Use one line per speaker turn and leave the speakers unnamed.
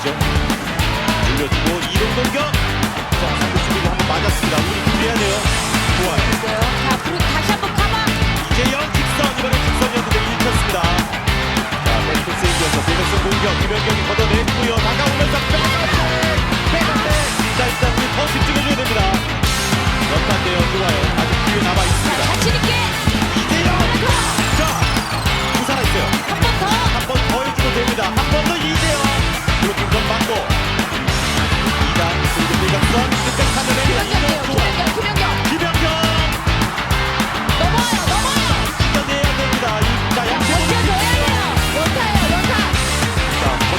이죠 올려주고 이동 공격. 자, 상대 수비가 한번 맞았습니다. 우리 준비해야 돼요. 좋아요.
자, 앞으로 다시 한번 커버.
이재영 직선 이번에 직선이었는데 일쳤습니다. 자, 백토스 이어서 대백선 공격 이명경이 걷어내고요. 다가오면서 백백 백백. 자, 일단 더 집중해줘야 됩니다. 연탄대요 좋아요. 아직 기회 남아 있습니다. 자신
있게.
이재영. 자, 두 살아 있어요.
한 번 더. 한
번 더 해주면 됩니다.